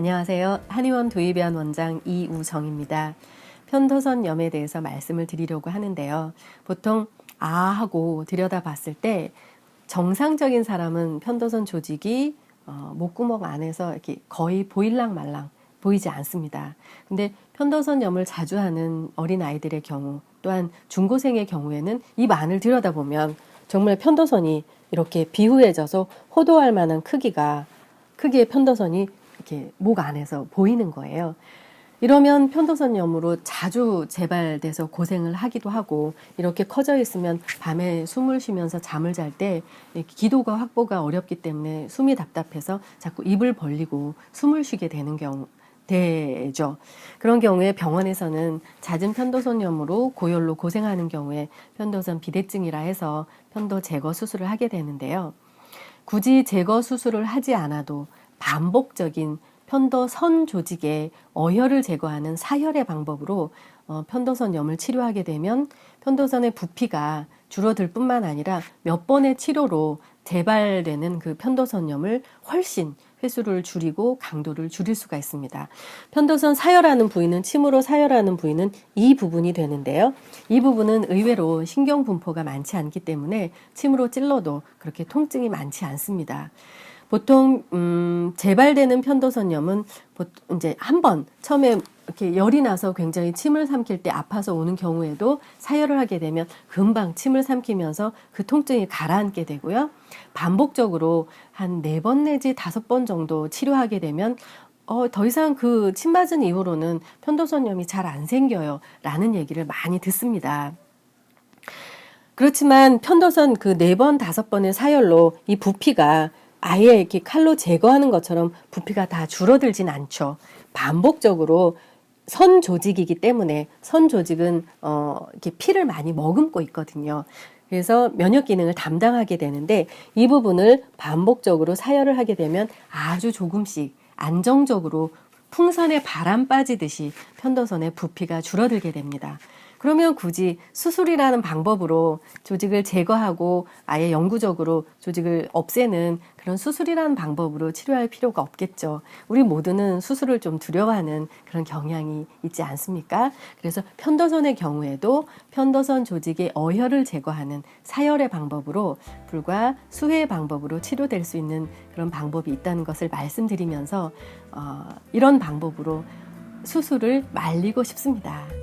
안녕하세요. 한의원 도입의원 원장 이우정입니다. 편도선염에 대해서 말씀을 드리려고 하는데요. 보통 아 하고 들여다봤을 때 정상적인 사람은 편도선 조직이 어, 목구멍 안에서 이렇게 거의 보일랑 말랑 보이지 않습니다. 근데 편도선염을 자주 하는 어린 아이들의 경우 또한 중고생의 경우에는 입 안을 들여다보면 정말 편도선이 이렇게 비후해져서 호도할 만한 크기가 크기의 편도선이 이렇게 목 안에서 보이는 거예요. 이러면 편도선 염으로 자주 재발돼서 고생을 하기도 하고 이렇게 커져 있으면 밤에 숨을 쉬면서 잠을 잘 때 기도가 확보가 어렵기 때문에 숨이 답답해서 자꾸 입을 벌리고 숨을 쉬게 되는 경우 되죠. 그런 경우에 병원에서는 잦은 편도선염으로 고열로 고생하는 경우에 편도선 비대증이라 해서 편도 제거 수술을 하게 되는데요. 굳이 제거 수술을 하지 않아도 반복적인 편도선 조직의 어혈을 제거하는 사혈의 방법으로 어, 편도선염을 치료하게 되면 편도선의 부피가 줄어들 뿐만 아니라 몇 번의 치료로 재발되는 그 편도선염을 훨씬 횟수를 줄이고 강도를 줄일 수가 있습니다. 편도선 사혈하는 부위는 침으로 사혈하는 부위는 이 부분이 되는데요. 이 부분은 의외로 신경 분포가 많지 않기 때문에 침으로 찔러도 그렇게 통증이 많지 않습니다. 보통 음, 재발되는 편도선염은 이제 한 번 처음에 이렇게 열이 나서 굉장히 침을 삼킬 때 아파서 오는 경우에도 사혈을 하게 되면 금방 침을 삼키면서 그 통증이 가라앉게 되고요. 반복적으로 한 네 번 내지 다섯 번 정도 치료하게 되면 어, 더 이상 그 침 맞은 이후로는 편도선염이 잘 안 생겨요. 라는 얘기를 많이 듣습니다. 그렇지만 편도선 그 네 번, 다섯 번의 사열로 이 부피가 아예 이렇게 칼로 제거하는 것처럼 부피가 다 줄어들진 않죠. 반복적으로 선 조직이기 때문에 선 조직은 어 이렇게 피를 많이 머금고 있거든요. 그래서 면역 기능을 담당하게 되는데 이 부분을 반복적으로 사혈을 하게 되면 아주 조금씩 안정적으로 풍선에 바람 빠지듯이 편도선의 부피가 줄어들게 됩니다. 그러면 굳이 수술이라는 방법으로 조직을 제거하고 아예 영구적으로 조직을 없애는 그런 수술이라는 방법으로 치료할 필요가 없겠죠. 우리 모두는 수술을 좀 두려워하는 그런 경향이 있지 않습니까? 그래서 편도선의 경우에도 편도선 조직의 어혈을 제거하는 사혈의 방법으로 불과 수회의 방법으로 치료될 수 있는 그런 방법이 있다는 것을 말씀드리면서 어, 이런 방법으로 수술을 말리고 싶습니다.